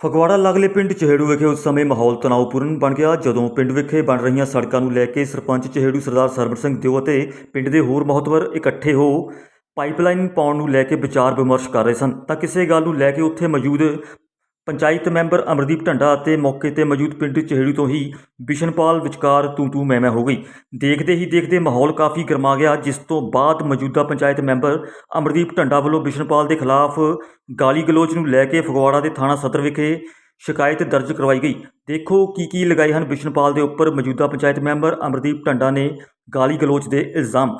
ਫਗਵਾੜਾ ਲਗਲੇ ਪਿੰਡ ਚਹੇੜੂ ਵਿਖੇ ਉਸ ਸਮੇਂ ਮਾਹੌਲ ਤਣਾਅਪੂਰਨ ਬਣ ਗਿਆ, ਜਦੋਂ ਪਿੰਡ ਵਿਖੇ ਬਣ ਰਹੀਆਂ ਸੜਕਾਂ ਨੂੰ ਲੈ ਕੇ ਸਰਪੰਚ ਚਹੇੜੂ ਸਰਦਾਰ ਸਰਬਰ ਸਿੰਘ ਦਿਓ ਅਤੇ ਪਿੰਡ ਦੇ ਹੋਰ ਮਹੱਤਵਰ ਇਕੱਠੇ ਹੋ ਪਾਈਪਲਾਈਨ ਪਾਉਣ ਨੂੰ ਲੈ ਕੇ ਵਿਚਾਰ ਵਿਮਰਸ਼ ਕਰ ਰਹੇ ਸਨ। ਤਾਂ ਕਿਸੇ ਗੱਲ ਨੂੰ ਲੈ ਕੇ ਉੱਥੇ ਮੌਜੂਦ ਪੰਚਾਇਤ ਮੈਂਬਰ ਅਮਰਦੀਪ ਢੰਡਾ ਅਤੇ ਮੌਕੇ ਤੇ ਮੌਜੂਦ ਪਿੰਡ ਚਹੇੜੂ ਤੋਂ ਹੀ ਬਿਸ਼ਨਪਾਲ ਵਿਚਕਾਰ ਤੂੰ ਤੂੰ ਮੈਂ ਮੈਂ ਹੋ ਗਈ। ਦੇਖਦੇ ਹੀ ਦੇਖਦੇ ਮਾਹੌਲ ਕਾਫੀ ਗਰਮਾ ਗਿਆ, ਜਿਸ ਤੋਂ ਬਾਅਦ ਮੌਜੂਦਾ ਪੰਚਾਇਤ ਮੈਂਬਰ ਅਮਰਦੀਪ ਢੰਡਾ ਵੱਲੋਂ ਬਿਸ਼ਨਪਾਲ ਦੇ ਖਿਲਾਫ ਗਾਲੀ ਗਲੋਚ ਨੂੰ ਲੈ ਕੇ ਫਗਵਾੜਾ ਦੇ ਥਾਣਾ ਸਦਰ ਵਿਖੇ ਸ਼ਿਕਾਇਤ ਦਰਜ ਕਰਵਾਈ ਗਈ। ਦੇਖੋ ਕੀ ਕੀ ਲਗਾਏ ਹਨ ਬਿਸ਼ਨਪਾਲ ਦੇ ਉੱਪਰ ਮੌਜੂਦਾ ਪੰਚਾਇਤ ਮੈਂਬਰ ਅਮਰਦੀਪ ਢੰਡਾ ਨੇ ਗਾਲੀ ਗਲੋਚ ਦੇ ਇਲਜ਼ਾਮ।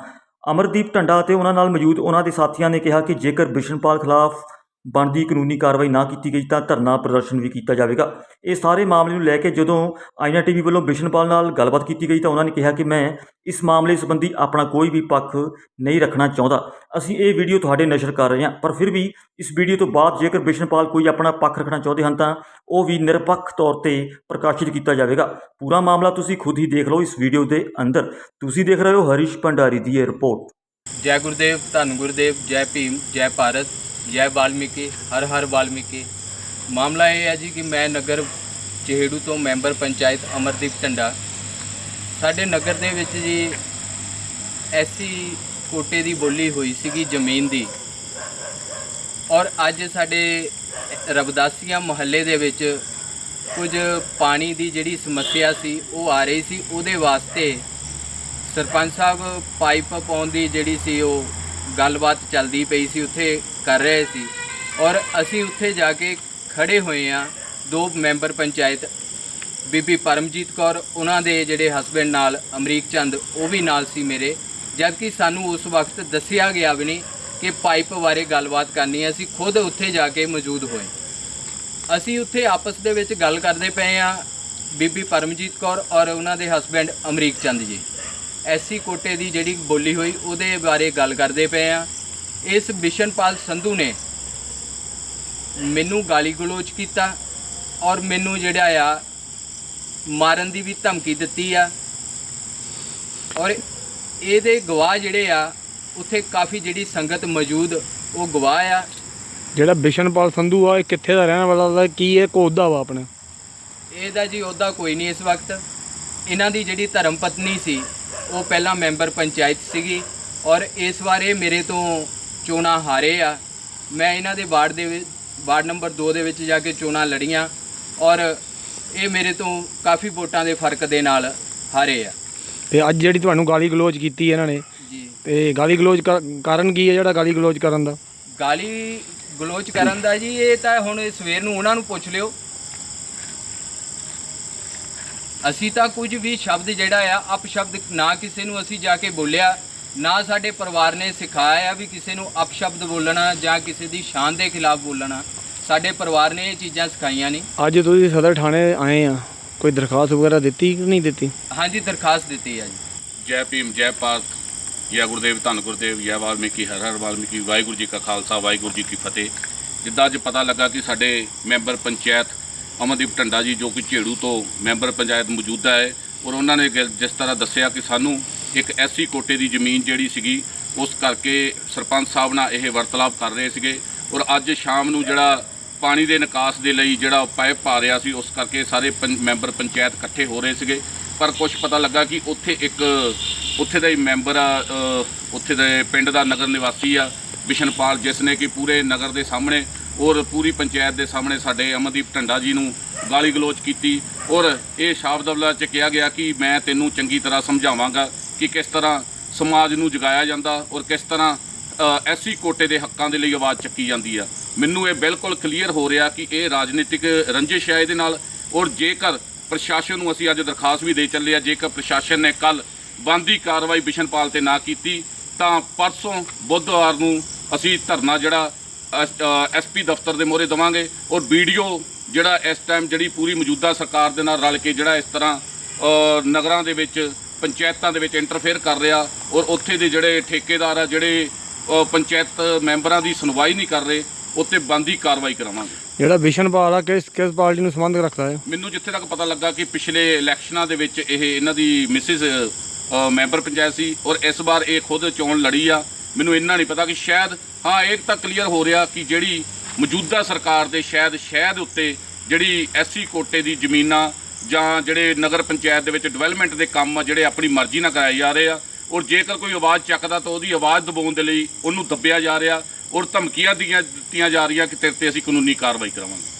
ਅਮਰਦੀਪ ਢੰਡਾ ਅਤੇ ਉਹਨਾਂ ਨਾਲ ਮੌਜੂਦ ਉਹਨਾਂ ਦੇ ਸਾਥੀਆਂ ਨੇ ਕਿਹਾ ਕਿ ਜੇਕਰ ਬਿਸ਼ਨਪਾਲ ਖਿਲਾਫ ਬਣਦੀ ਕਾਨੂੰਨੀ ਕਾਰਵਾਈ ਨਾ ਕੀਤੀ ਗਈ ਤਾਂ ਧਰਨਾ ਪ੍ਰਦਰਸ਼ਨ ਵੀ ਕੀਤਾ ਜਾਵੇਗਾ। ਇਹ ਸਾਰੇ ਮਾਮਲੇ ਨੂੰ ਲੈ ਕੇ ਜਦੋਂ ਆਈਨਾ ਟੀਵੀ ਵੱਲੋਂ ਬਿਸ਼ਨਪਾਲ ਨਾਲ ਗੱਲਬਾਤ ਕੀਤੀ ਗਈ ਤਾਂ ਉਹਨਾਂ ਨੇ ਕਿਹਾ ਕਿ ਮੈਂ ਇਸ ਮਾਮਲੇ ਸੰਬੰਧੀ ਆਪਣਾ ਕੋਈ ਵੀ ਪੱਖ ਨਹੀਂ ਰੱਖਣਾ ਚਾਹੁੰਦਾ। ਅਸੀਂ ਇਹ ਵੀਡੀਓ ਤੁਹਾਡੇ ਨਸ਼ਰ ਕਰ ਰਹੇ ਹਾਂ, ਪਰ ਫਿਰ ਵੀ ਇਸ ਵੀਡੀਓ ਤੋਂ ਬਾਅਦ ਜੇਕਰ ਬਿਸ਼ਨਪਾਲ ਕੋਈ ਆਪਣਾ ਪੱਖ ਰੱਖਣਾ ਚਾਹੁੰਦੇ ਹਨ ਤਾਂ ਉਹ ਵੀ ਨਿਰਪੱਖ ਤੌਰ ਤੇ ਪ੍ਰਕਾਸ਼ਿਤ ਕੀਤਾ ਜਾਵੇਗਾ। ਪੂਰਾ ਮਾਮਲਾ ਤੁਸੀਂ ਖੁਦ ਹੀ ਦੇਖ ਲਓ ਇਸ ਵੀਡੀਓ ਦੇ ਅੰਦਰ। ਤੁਸੀਂ ਦੇਖ ਰਹੇ ਹੋ ਹਰੀਸ਼ ਭੰਡਾਰੀ ਦੀ ਇਹ ਰਿਪੋਰਟ। ਜੈ ਗੁਰਦੇਵ, ਧੰਨ ਗੁਰਦੇਵ, ਜੈ ਭੀਮ, ਜੈ ਭਾਰਤ। ਜੈ ਵਾਲਮੀਕੀ, ਹਰ ਹਰ ਵਾਲਮੀਕੀ। ਮਾਮਲਾ ਇਹ ਹੈ ਜੀ ਕਿ ਮੈਂ ਨਗਰ ਚਿਹੜੂ ਤੋਂ ਮੈਂਬਰ ਪੰਚਾਇਤ ਅਮਰਦੀਪ ਢੰਡਾ। ਸਾਡੇ ਨਗਰ ਦੇ ਵਿੱਚ ਜੀ ਐਸੀ ਕੋਟੇ ਦੀ ਬੋਲੀ ਹੋਈ ਸੀਗੀ ਜ਼ਮੀਨ ਦੀ। ਔਰ ਅੱਜ ਸਾਡੇ ਰਬਦਾਸੀਆਂ ਮੁਹੱਲੇ ਦੇ ਵਿੱਚ ਕੁਝ ਪਾਣੀ ਦੀ ਜਿਹੜੀ ਸਮੱਸਿਆ ਸੀ, ਉਹ ਆ ਰਹੀ ਸੀ। ਉਹਦੇ ਵਾਸਤੇ ਸਰਪੰਚ ਸਾਹਿਬ ਪਾਈਪ ਪਾਉਣ ਦੀ ਜਿਹੜੀ ਸੀ, ਉਹ ਗੱਲਬਾਤ ਚੱਲਦੀ ਪਈ ਸੀ, ਉੱਥੇ ਕਰ ਰਹੇ ਸੀ। ਔਰ ਅਸੀਂ ਉੱਥੇ ਜਾ ਕੇ ਖੜੇ ਹੋਏ ਆ ਦੋ ਮੈਂਬਰ ਪੰਚਾਇਤ, ਬੀਬੀ ਪਰਮਜੀਤ ਕੌਰ, ਉਹਨਾਂ ਦੇ ਜਿਹੜੇ ਹਸਬੰਡ ਨਾਲ, ਅਮਰੀਕ ਚੰਦ, ਉਹ ਵੀ ਨਾਲ ਸੀ ਮੇਰੇ। ਜਦਕਿ ਸਾਨੂੰ ਉਸ ਵਕਤ ਦੱਸਿਆ ਗਿਆ ਵੀ ਨਹੀਂ ਕਿ ਪਾਈਪ ਬਾਰੇ ਗੱਲਬਾਤ ਕਰਨੀ ਹੈ, ਅਸੀਂ ਖੁਦ ਉੱਥੇ ਜਾ ਕੇ ਮੌਜੂਦ ਹੋਏ। ਅਸੀਂ ਉੱਥੇ ਆਪਸ ਦੇ ਵਿੱਚ ਗੱਲ ਕਰਦੇ ਪਏ ਆ ਬੀਬੀ ਪਰਮਜੀਤ ਕੌਰ ਔਰ ਉਹਨਾਂ ਦੇ ਹਸਬੰਡ ਅਮਰੀਕ ਚੰਦ ਜੀ। ਐਸੀ ਕੋਟੇ ਦੀ ਜਿਹੜੀ ਬੋਲੀ ਹੋਈ ਉਹਦੇ ਬਾਰੇ ਗੱਲ ਕਰਦੇ ਪਏ ਆ ਇਸ ਬਿਸ਼ਨਪਾਲ ਸੰਧੂ ਨੇ ਮੈਨੂੰ ਗਾਲੀ ਗਲੋਚ ਕੀਤਾ ਔਰ ਮੈਨੂੰ ਜਿਹੜਾ ਆ ਮਾਰਨ ਦੀ ਵੀ ਧਮਕੀ ਦਿੱਤੀ ਆ। ਔਰ ਇਹਦੇ ਗਵਾਹ ਜਿਹੜੇ ਆ ਉੱਥੇ ਕਾਫੀ ਜਿਹੜੀ ਸੰਗਤ ਮੌਜੂਦ ਉਹ ਗਵਾਹ ਆ। ਜਿਹੜਾ ਬਿਸ਼ਨਪਾਲ ਸੰਧੂ ਆ ਇਹ ਕਿੱਥੇ ਦਾ ਰਹਿਣ ਵਾਲਾ ਦਾ ਕੀ ਇਹ ਕੋਦਾ ਵਾ ਆਪਣੇ? ਇਹਦਾ ਜੀ ਉਹਦਾ ਕੋਈ ਨਹੀਂ ਇਸ ਵਕਤ। ਇਹਨਾਂ ਦੀ ਜਿਹੜੀ ਧਰਮ ਪਤਨੀ ਸੀ ਉਹ ਪਹਿਲਾਂ ਮੈਂਬਰ ਪੰਚਾਇਤ ਸੀਗੀ ਔਰ ਇਸ ਵਾਰ ਇਹ ਮੇਰੇ ਤੋਂ ਚੋਣਾਂ ਹਾਰੇ ਆ। ਮੈਂ ਇਹਨਾਂ ਦੇ ਵਾਰਡ ਦੇ ਵਾਰਡ ਨੰਬਰ 2 ਦੇ ਵਿੱਚ ਜਾ ਕੇ ਚੋਣਾਂ ਲੜੀਆਂ ਔਰ ਇਹ ਮੇਰੇ ਤੋਂ ਕਾਫੀ ਵੋਟਾਂ ਦੇ ਫ਼ਰਕ ਦੇ ਨਾਲ ਹਾਰੇ ਆ। ਤੇ ਅੱਜ ਜਿਹੜੀ ਤੁਹਾਨੂੰ ਗਾਲੀ ਗਲੋਚ ਕੀਤੀ ਇਹਨਾਂ ਨੇ ਜੀ। ਤੇ ਗਾਲੀ ਗਲੋਚ ਕਾਰਨ ਕੀ ਹੈ ਜਿਹੜਾ ਗਾਲੀ ਗਲੋਚ ਕਰਨ ਦਾ? ਗਾਲੀ ਗਲੋਚ ਕਰਨ ਦਾ ਜੀ ਇਹ ਤਾਂ ਹੁਣ ਸਵੇਰ ਨੂੰ ਉਹਨਾਂ ਨੂੰ ਪੁੱਛ ਲਿਓ। ਅਸੀਂ ਤਾਂ ਕੁਝ ਵੀ ਸ਼ਬਦ ਜਿਹੜਾ ਆ ਅਪਸ਼ਬਦ ਨਾ ਕਿਸੇ ਨੂੰ ਅਸੀਂ ਜਾ ਕੇ ਬੋਲਿਆ ਨਾ ਸਾਡੇ ਪਰਿਵਾਰ ਨੇ ਸਿਖਾਇਆ ਆ ਵੀ ਕਿਸੇ ਨੂੰ ਅਪਸ਼ਬਦ ਬੋਲਣਾ ਜਾਂ ਕਿਸੇ ਦੀ ਸ਼ਾਨ ਦੇ ਖਿਲਾਫ ਬੋਲਣਾ। ਸਾਡੇ ਪਰਿਵਾਰ ਨੇ ਇਹ ਚੀਜ਼ਾਂ ਸਿਖਾਈਆਂ ਨਹੀਂ ਅੱਜ ਤੁਸੀਂ ਸਦਰ ਥਾਣੇ ਆਏ ਆ। ਕੋਈ ਦਰਖਾਸਤ ਵਗੈਰਾ ਦਿੱਤੀ ਕਿ ਨਹੀਂ ਦਿੱਤੀ? ਹਾਂਜੀ ਦਰਖਾਸਤ ਦਿੱਤੀ ਆ ਜੀ। ਜੈ ਭੀਮ ਜੈ ਭਾਰਤ ਜੈ ਗੁਰਦੇਵ ਧੰਨ ਗੁਰਦੇਵ ਜੈ ਵਾਲਮੀਕੀ ਹਰ ਹਰ ਵਾਲਮੀਕੀ ਵਾਹਿਗੁਰੂ ਜੀ ਕਾ ਖਾਲਸਾ ਵਾਹਿਗੁਰੂ ਜੀ ਕੀ ਫਤਿਹ। ਜਿੱਦਾਂ ਅੱਜ ਪਤਾ ਲੱਗਾ ਕਿ ਸਾਡੇ ਮੈਂਬਰ ਪੰਚਾਇਤ ਅਮਨਦੀਪ ਢੰਡਾ ਜੀ ਜੋ ਕਿ ਝੇੜੂ ਤੋਂ ਮੈਂਬਰ ਪੰਚਾਇਤ ਮੌਜੂਦਾ ਹੈ ਔਰ ਉਹਨਾਂ ਨੇ ਗਿ- ਜਿਸ ਤਰ੍ਹਾਂ ਦੱਸਿਆ ਕਿ ਸਾਨੂੰ ਇੱਕ ਐਸੀ ਕੋਟੇ ਦੀ ਜ਼ਮੀਨ ਜਿਹੜੀ ਸੀਗੀ, ਉਸ ਕਰਕੇ ਸਰਪੰਚ ਸਾਹਿਬ ਨਾਲ ਇਹ ਵਰਤਾਲਾਪ ਕਰ ਰਹੇ ਸੀਗੇ ਔਰ ਅੱਜ ਸ਼ਾਮ ਨੂੰ ਜਿਹੜਾ ਪਾਣੀ ਦੇ ਨਿਕਾਸ ਦੇ ਲਈ ਜਿਹੜਾ ਪਾਈਪ ਪਾ ਰਿਹਾ ਸੀ, ਉਸ ਕਰਕੇ ਸਾਰੇ ਪੰ- ਮੈਂਬਰ ਪੰਚਾਇਤ ਇਕੱਠੇ ਹੋ ਰਹੇ ਸੀਗੇ। ਪਰ ਕੁਝ ਪਤਾ ਲੱਗਾ ਕਿ ਉੱਥੇ ਇੱਕ, ਉੱਥੇ ਦਾ ਹੀ ਮੈਂਬਰ ਆ ਉੱਥੇ ਦੇ ਪਿੰਡ ਦਾ ਨਗਰ ਨਿਵਾਸੀ ਆ, ਬਿਸ਼ਨਪਾਲ, ਜਿਸ ਨੇ ਕਿ ਪੂਰੇ ਨਗਰ ਦੇ ਸਾਹਮਣੇ ਔਰ ਪੂਰੀ ਪੰਚਾਇਤ ਦੇ ਸਾਹਮਣੇ ਸਾਡੇ ਅਮਨਦੀਪ ਢੰਡਾ ਜੀ ਨੂੰ ਗਾਲੀ ਗਲੋਚ ਕੀਤੀ ਔਰ ਇਹ ਸ਼ਬਦਵਲਾ ਚ ਕਿਹਾ ਗਿਆ ਕਿ ਮੈਂ ਤੈਨੂੰ ਚੰਗੀ ਤਰ੍ਹਾਂ ਸਮਝਾਵਾਂਗਾ ਕਿ ਕਿਸ ਤਰ੍ਹਾਂ ਸਮਾਜ ਨੂੰ ਜਗਾਇਆ ਜਾਂਦਾ ਔਰ ਕਿਸ ਤਰ੍ਹਾਂ ਐਸੀ ਕੋਟੇ ਦੇ ਹੱਕਾਂ ਦੇ ਲਈ ਆਵਾਜ਼ ਚੱਕੀ ਜਾਂਦੀ ਆ। ਮੈਨੂੰ ਇਹ ਬਿਲਕੁਲ ਕਲੀਅਰ ਹੋ ਰਿਹਾ ਕਿ ਇਹ ਰਾਜਨੀਤਿਕ ਰੰਜਿਸ਼ ਹੈ ਇਹਦੇ ਨਾਲ ਔਰ ਜੇਕਰ ਪ੍ਰਸ਼ਾਸਨ ਨੂੰ ਅਸੀਂ ਅੱਜ ਦਰਖਾਸਤ ਵੀ ਦੇ ਚੱਲੇ ਆ, ਜੇਕਰ ਪ੍ਰਸ਼ਾਸਨ ਨੇ ਕੱਲ ਬੰਦੀ ਕਾਰਵਾਈ ਬਿਸ਼ਨਪਾਲ ਤੇ ਨਾ ਕੀਤੀ, ਤਾਂ ਪਰਸੋਂ ਬੁੱਧਵਾਰ ਨੂੰ ਅਸੀਂ ਧਰਨਾ ਜਿਹੜਾ ਐਸਪੀ ਦਫ਼ਤਰ ਦੇ ਮੋਹਰੇ ਦਵਾਂਗੇ ਔਰ ਵੀਡੀਓ ਜਿਹੜਾ ਇਸ ਟਾਈਮ ਜਿਹੜੀ ਪੂਰੀ ਮੌਜੂਦਾ ਸਰਕਾਰ ਦੇ ਨਾਲ ਰਲ ਕੇ ਜਿਹੜਾ ਇਸ ਤਰ੍ਹਾਂ ਨਗਰਾਂ ਦੇ ਵਿੱਚ ਪੰਚਾਇਤਾਂ ਦੇ ਵਿੱਚ ਇੰਟਰਫੇਅਰ ਕਰ ਰਿਹਾ ਔਰ ਉੱਥੇ ਦੇ ਜਿਹੜੇ ਠੇਕੇਦਾਰ ਆ ਜਿਹੜੇ ਪੰਚਾਇਤ ਮੈਂਬਰਾਂ ਦੀ ਸੁਣਵਾਈ ਨਹੀਂ ਕਰ ਰਹੇ ਉੱਤੇ ਬੰਦੀ ਕਾਰਵਾਈ ਕਰਾਵਾਂਗੇ। ਜਿਹੜਾ ਬਿਸ਼ਨਪਾਲ ਆ ਕਿਸ ਕਿਸ ਪਾਰਟੀ ਨੂੰ ਸੰਬੰਧ ਰੱਖਦਾ ਹੈ? ਮੈਨੂੰ ਜਿੱਥੇ ਤੱਕ ਪਤਾ ਲੱਗਾ ਕਿ ਪਿਛਲੇ ਇਲੈਕਸ਼ਨਾਂ ਦੇ ਵਿੱਚ ਇਹ ਇਹਨਾਂ ਦੀ ਮਿਸਿਸ ਮੈਂਬਰ ਪੰਚਾਇਤ ਸੀ ਔਰ ਇਸ ਵਾਰ ਇਹ ਖੁਦ ਚੋਣ ਲੜੀ ਆ। ਮੈਨੂੰ ਇੰਨਾ ਨਹੀਂ ਪਤਾ ਕਿ ਸ਼ਾਇਦ, ਹਾਂ, ਇਹ ਤਾਂ ਕਲੀਅਰ ਹੋ ਰਿਹਾ ਕਿ ਜਿਹੜੀ ਮੌਜੂਦਾ ਸਰਕਾਰ ਦੇ ਸ਼ਾਇਦ ਸ਼ਾਇਦ ਉੱਤੇ ਜਿਹੜੀ ਐਸਸੀ ਕੋਟੇ ਦੀ ਜ਼ਮੀਨਾਂ ਜਾਂ ਜਿਹੜੇ ਨਗਰ ਪੰਚਾਇਤ ਦੇ ਵਿੱਚ ਡਿਵੈਲਪਮੈਂਟ ਦੇ ਕੰਮ ਆ, ਜਿਹੜੇ ਆਪਣੀ ਮਰਜ਼ੀ ਨਾਲ ਕਰਾਏ ਜਾ ਰਹੇ ਆ, ਔਰ ਜੇਕਰ ਕੋਈ ਆਵਾਜ਼ ਚੱਕਦਾ ਤਾਂ ਉਹਦੀ ਆਵਾਜ਼ ਦਬਾਉਣ ਦੇ ਲਈ ਉਹਨੂੰ ਦੱਬਿਆ ਜਾ ਰਿਹਾ ਔਰ ਧਮਕੀਆਂ ਦੀਆਂ ਦਿੱਤੀਆਂ ਜਾ ਰਹੀਆਂ ਕਿ ਤੇਰੇ ਤੇ ਅਸੀਂ ਕਾਨੂੰਨੀ ਕਾਰਵਾਈ ਕਰਾਵਾਂਗੇ।